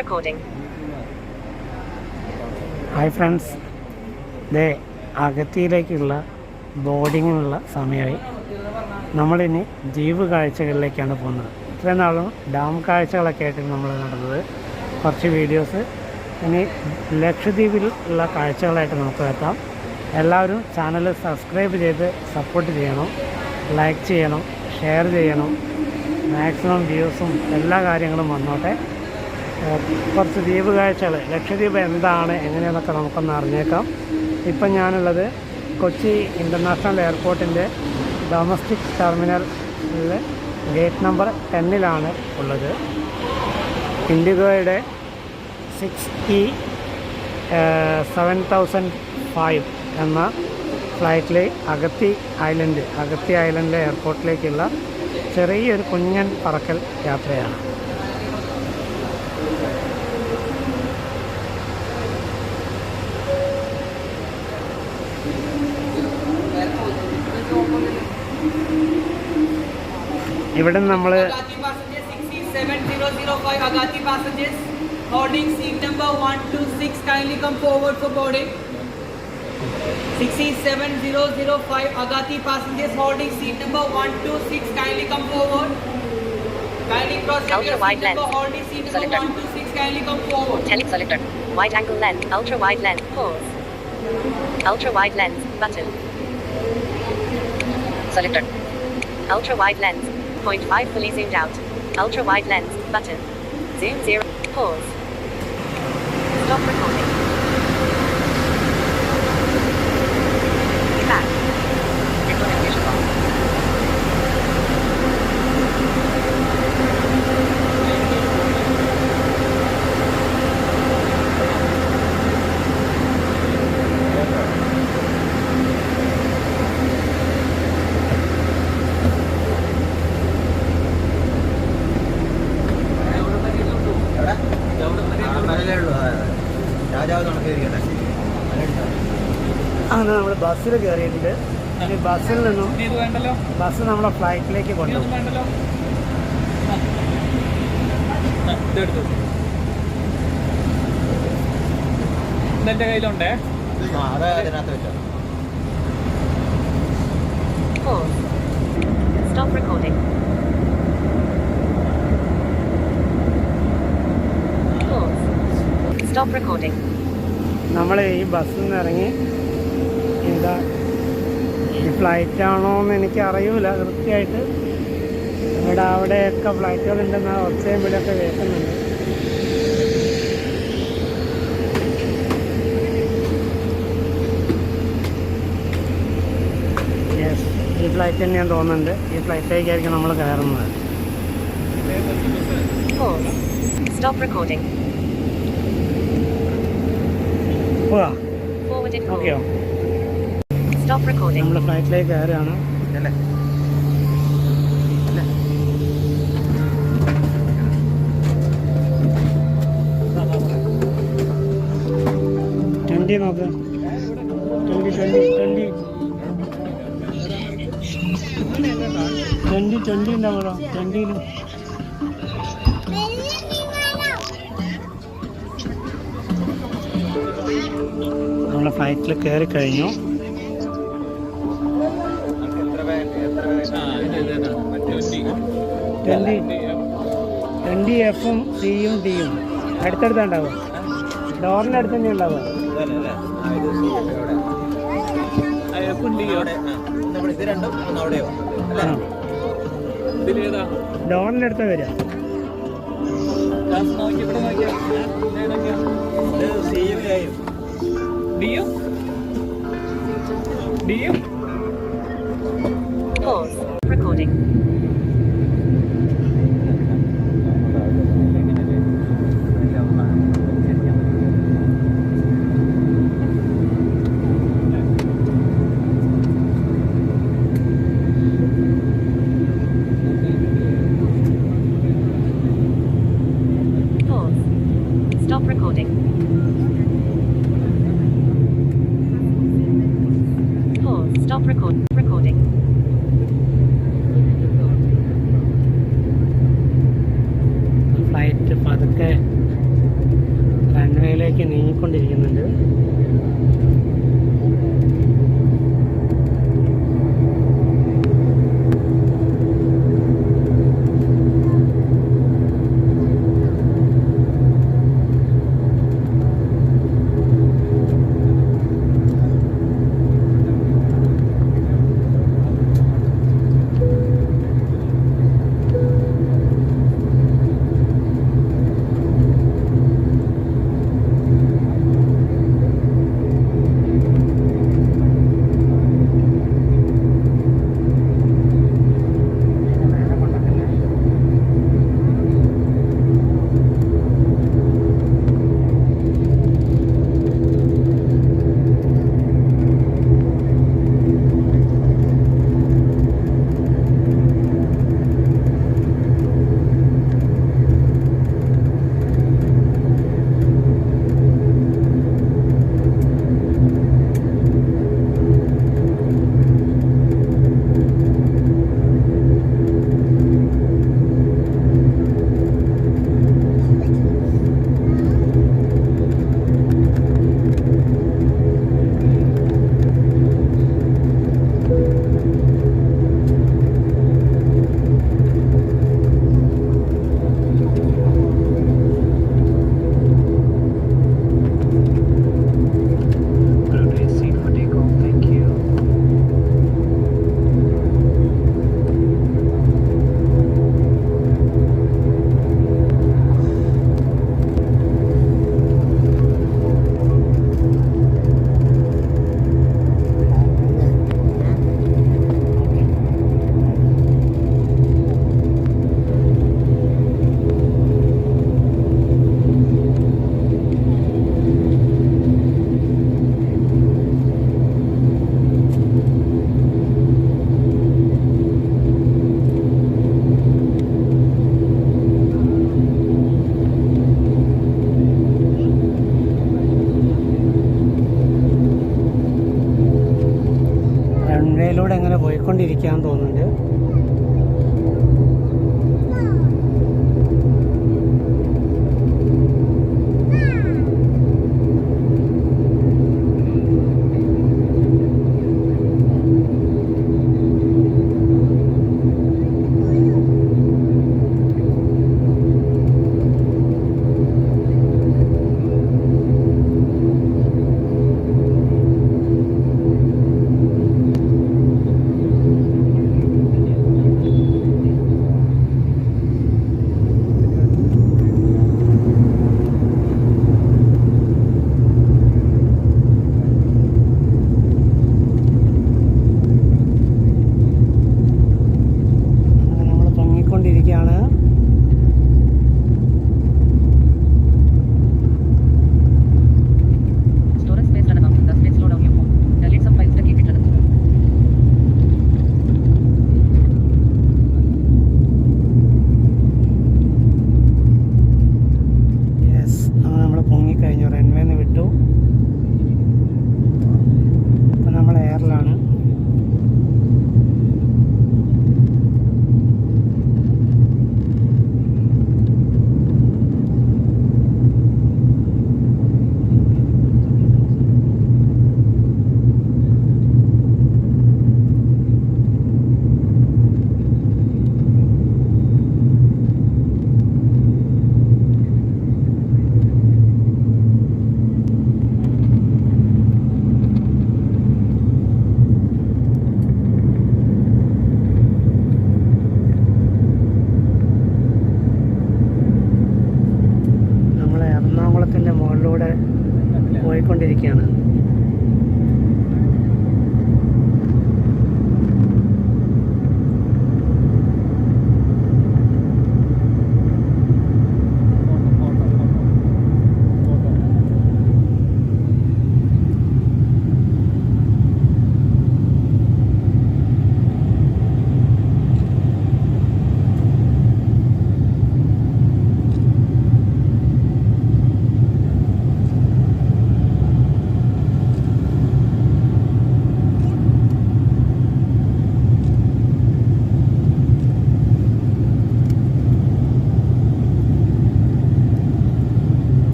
recording. Hi friends ദേ അഗത്തിയിലേക്കുള്ള ബോർഡിങ്ങിനുള്ള സമയമായി. നമ്മളിനി ദ്വീപ് കാഴ്ചകളിലേക്കാണ് പോകുന്നത്. ഇത്രയും നാളും ഡാം കാഴ്ചകളൊക്കെ ആയിട്ട് നമ്മൾ നടന്നത്. കുറച്ച് വീഡിയോസ് ഇനി ലക്ഷദ്വീപിൽ ഉള്ള കാഴ്ചകളായിട്ട് നമുക്ക് എത്താം. എല്ലാവരും ചാനൽ സബ്സ്ക്രൈബ് ചെയ്ത് സപ്പോർട്ട് ചെയ്യണം. ലൈക്ക് ചെയ്യണം. ഷെയർ ചെയ്യണം. മാക്സിമം വ്യൂസും എല്ലാ കാര്യങ്ങളും വന്നോട്ടെ. കുറച്ച് ദ്വീപ് കാഴ്ചകൾ ലക്ഷദ്വീപ് എന്താണ് എങ്ങനെയെന്നൊക്കെ നമുക്കൊന്ന് അറിഞ്ഞേക്കാം. ഇപ്പം ഞാനുള്ളത് കൊച്ചി ഇന്റർനാഷണൽ എയർപോർട്ടിന്റെ ഡൊമസ്റ്റിക് ടെർമിനലിലെ ഗേറ്റ് നമ്പർ ടെന്നിലാണ് ഉള്ളത്. ഇൻഡിഗോയുടെ six E seven thousand five എന്ന ഫ്ലൈറ്റിൽ അഗത്തി ഐലൻഡ് അഗത്തി ഐലൻഡിലെ എയർപോർട്ടിലേക്കുള്ള ചെറിയൊരു കുഞ്ഞൻ പറക്കൽ യാത്രയാണ്. ഇവിടെ നമ്മൾ Agati passengers 67005 Agati passengers holding seat number 126 kindly come forward for boarding. 67005 Agati passengers holding seat number 126 kindly come forward. Kindly cross check your Ultra wide seat number lens. holding seat number Selected. 126 kindly come forward. Tele selector. Wide angle lens. Ultra wide lens. Pause. Ultra wide lens. Button. Selector. Ultra wide lens. 0.5 fully zoomed out. Ultra wide lens. Button. Zoom 0. Pause. Stop recording. ബസ്സിൽ കയറിയിട്ടുണ്ട് ഇനി ബസ്സിൽ നിന്നും bus നമ്മളെ ഫ്ലൈറ്റിലേക്ക് കൊണ്ടുപോകും ഇതെന്റെ കയ്യിലുണ്ടേ. Stop recording. Pause. Stop recording. നമ്മൾ ഈ ബസ്സിൽ നിന്ന് ഇറങ്ങി എന്താ ഈ ഫ്ലൈറ്റ് ആണോ എന്ന് എനിക്ക് അറിയൂല കൃത്യമായിട്ട് ഇവിടെ അവിടെയൊക്കെ ഫ്ലൈറ്റുകളുണ്ടെന്ന് ഒച്ചയും വീടൊക്കെ കേൾക്കുന്നുണ്ട് ഈ ഫ്ലൈറ്റ് തന്നെയാണ് തോന്നുന്നുണ്ട് ഈ ഫ്ലൈറ്റിലേക്കായിരിക്കും നമ്മൾ കയറുന്നത് Pause. Stop recording. പോവാ Forwarded call. ഓക്കെയോ Stop recording. നമ്മൾ ഫ്ലൈറ്റിലേക്ക് കയറുകയാണ്. ട്വന്റി നോക്ക്. Twenty twenty twenty twenty twenty ഉണ്ടാവുമല്ലോ ട്വന്റിയിലും നമ്മൾ ഫ്ലൈറ്റിൽ കയറി കഴിഞ്ഞു ട്വന്റി എഫും സിയും ഡിയും അടുത്തടുത്ത് ഉണ്ടാവുക ഡോറിന്റെ അടുത്ത് തന്നെ ഉണ്ടാവുക ഡോറിന്റെ അടുത്ത് വരിക. ഡിയും ഡിയും Pause. Recording. റൺവേയിലൂടെ അങ്ങനെ പോയിക്കൊണ്ടിരിക്കാൻ തോന്നുന്നുണ്ട്.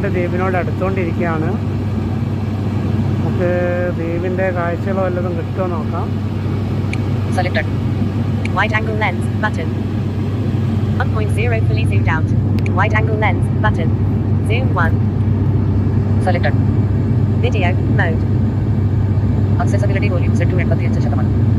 ഏതാണ്ട് ദ്വീപിനോട് അടുത്തുകൊണ്ടിരിക്കുകയാണ് നമുക്ക് ദ്വീപിന്റെ കാഴ്ചകളോ വല്ലതും കിട്ടുമോ നോക്കാം Selected. Wide angle lens button. 1.0 fully zoomed out. Wide angle lens button. Zoom 1. Selected. Video mode. Accessibility volume set to 85 ശതമാനം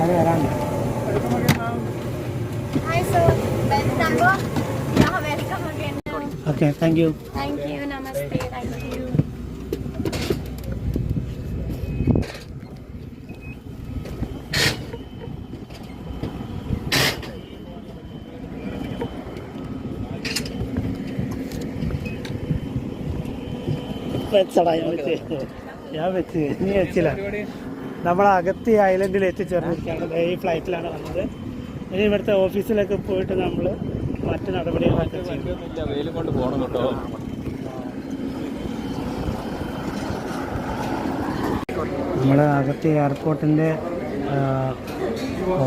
അത് വരാണ്ട് Hi sir, best number? Yeah, welcome again. Okay thank you Thank you, namaste, thank you. വെച്ചടാ ഞാൻ വെച്ച് ഞാൻ വെച്ച് നീ വെച്ചില്ല നമ്മൾ അകത്തി ഐലൻഡിൽ എത്തിച്ചേർന്നിരിക്കുകയാണ്. ഈ ഫ്ലൈറ്റിലാണ് വന്നത്. ഇനി ഇവിടുത്തെ ഓഫീസിലൊക്കെ പോയിട്ട് നമ്മൾ മറ്റു നടപടികളൊക്കെ ചെയ്യും. വെയിൽ കൊണ്ട് പോകണം കേട്ടോ. നമ്മൾ അകത്ത് എയർപോർട്ടിന്റെ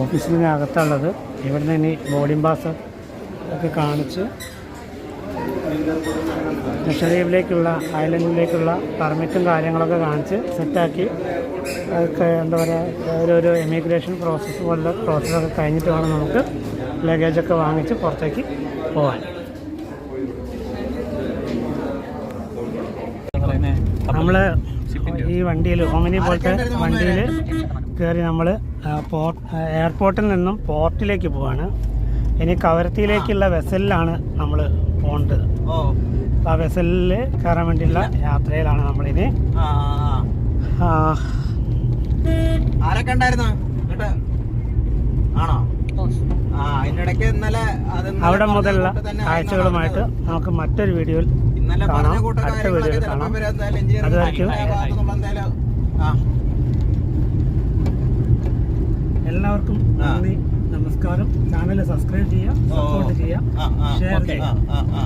ഓഫീസിന് അകത്തുള്ളത്. ഇവിടുന്ന് ഇനി ബോർഡിംഗ് പാസ് ഒക്കെ കാണിച്ച് ലക്ഷദ്വീപിലേക്കുള്ള ഐലൻഡിലേക്കുള്ള പെർമിറ്റും കാര്യങ്ങളൊക്കെ കാണിച്ച് സെറ്റാക്കി എന്താ പറയുക ഒരു ഒരു എമിഗ്രേഷൻ പ്രോസസ്സ് പോലുള്ള പ്രോസസ്സൊക്കെ കഴിഞ്ഞിട്ട് വേണം നമുക്ക് ലഗേജൊക്കെ വാങ്ങിച്ച് പുറത്തേക്ക് പോകാൻ നമ്മൾ ഈ വണ്ടിയിൽ ഒമിനി പോലത്തെ വണ്ടിയിൽ കയറി നമ്മൾ പോർട്ട് എയർപോർട്ടിൽ നിന്നും പോർട്ടിലേക്ക് പോവാണ്. ഇനി കവരത്തിയിലേക്കുള്ള വെസലിലാണ് നമ്മൾ പോകേണ്ടത്. ആ വെസലിൽ കയറാൻ വേണ്ടിയുള്ള യാത്രയിലാണ് നമ്മളിനി. ആരൊക്കെ ഉണ്ടായിരുന്നു എന്നിട്ട് ആണോ? ആ അതിനിടയ്ക്ക് ഇന്നലെ അവിടെ മുതലുള്ള കൂട്ട് ആയിരുന്നു നമുക്ക് മറ്റൊരു വീഡിയോയിൽ കാണാം. കൂട്ട അടുത്ത വീഡിയോയിൽ കാണാം. അതുവരയ്ക്കും ആ എല്ലാവർക്കും നന്ദി. നമസ്കാരം. ചാനൽ സബ്സ്ക്രൈബ് ചെയ്യുക സപ്പോർട്ട് ചെയ്യുക ഷെയർ. ചെയ്യുക. ആ, ആ, ആ.